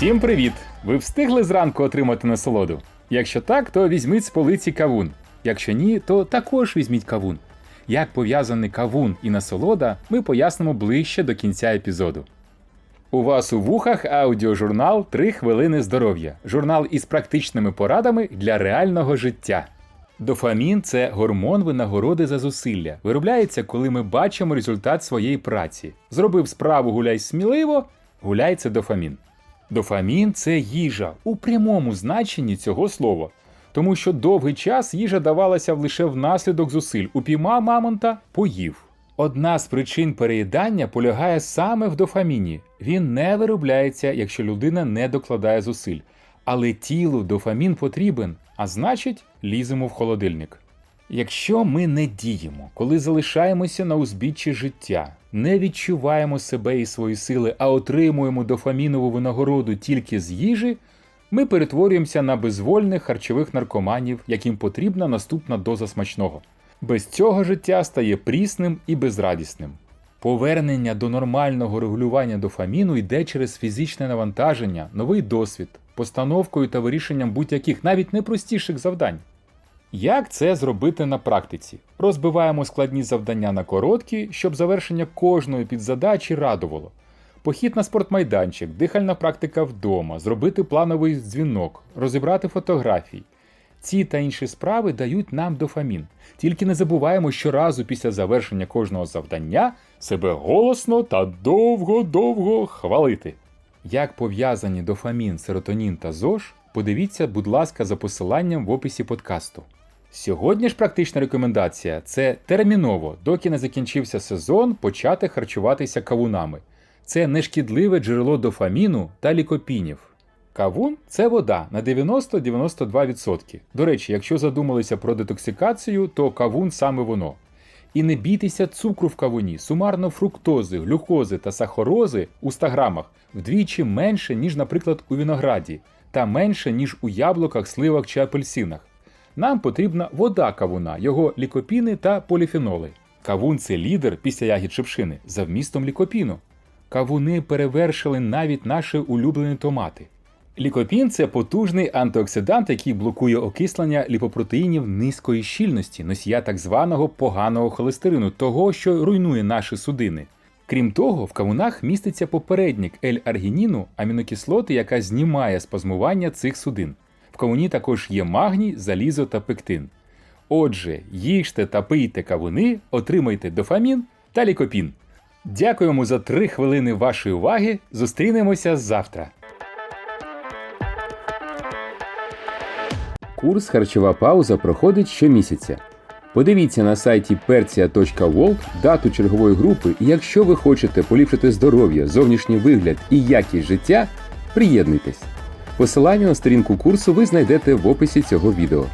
Всім привіт! Ви встигли зранку отримати насолоду? Якщо так, то візьміть з полиці кавун. Якщо ні, то також візьміть кавун. Як пов'язаний кавун і насолода, ми пояснимо ближче до кінця епізоду. У вас у вухах аудіожурнал «3 хвилини здоров'я. Журнал із практичними порадами для реального життя. Дофамін це гормон винагороди за зусилля. Виробляється, коли ми бачимо результат своєї праці. Зробив справу гуляй сміливо, гуляй це дофамін. Дофамін це їжа у прямому значенні цього слова. Тому що довгий час їжа давалася лише внаслідок зусиль. Упіймав мамонта, поїв. Одна з причин переїдання полягає саме в дофаміні. Він не виробляється, якщо людина не докладає зусиль. Але тілу дофамін потрібен, а значить, ліземо в холодильник. Якщо ми не діємо, коли залишаємося на узбіччі життя, не відчуваємо себе і свої сили, а отримуємо дофамінову винагороду тільки з їжі, ми перетворюємося на безвольних харчових наркоманів, яким потрібна наступна доза смачного. Без цього життя стає прісним і безрадісним. Повернення до нормального регулювання дофаміну йде через фізичне навантаження, новий досвід, постановкою та вирішенням будь-яких навіть найпростіших завдань. Як це зробити на практиці? Розбиваємо складні завдання на короткі, щоб завершення кожної підзадачі радувало. Похід на спортмайданчик, дихальна практика вдома, зробити плановий дзвінок, розібрати фотографії. Ці та інші справи дають нам дофамін. Тільки не забуваємо щоразу після завершення кожного завдання себе голосно та довго-довго хвалити. Як пов'язані дофамін, серотонін та ЗОЖ, подивіться, будь ласка, за посиланням в описі подкасту. Сьогодні ж практична рекомендація це терміново, доки не закінчився сезон, почати харчуватися кавунами. Це нешкідливе джерело дофаміну та лікопінів. Кавун це вода на 90-92%. До речі, якщо задумалися про детоксикацію, то кавун саме воно. І не бійтеся цукру в кавуні, сумарно фруктози, глюкози та сахарози у 100 грамах вдвічі менше, ніж, наприклад, у винограді, та менше, ніж у яблуках, сливах чи апельсинах. Нам потрібна вода кавуна, його лікопіни та поліфеноли. Кавун це лідер після ягід шипшини за вмістом лікопіну. Кавуни перевершили навіть наші улюблені томати. Лікопін це потужний антиоксидант, який блокує окислення ліпопротеїнів низької щільності, носія так званого поганого холестерину, того, що руйнує наші судини. Крім того, в кавунах міститься попередник L-аргініну, амінокислоти, яка знімає спазмування цих судин. Кавуні також є магній, залізо та пектин. Отже, їжте та пийте кавуни, отримайте дофамін та лікопін. Дякуємо за 3 хвилини вашої уваги. Зустрінемося завтра. Курс Харчова пауза проходить щомісяця. Подивіться на сайті persia.world дату чергової групи, і якщо ви хочете поліпшити здоров'я, зовнішній вигляд і якість життя, приєднуйтесь. Посилання на сторінку курсу ви знайдете в описі цього відео.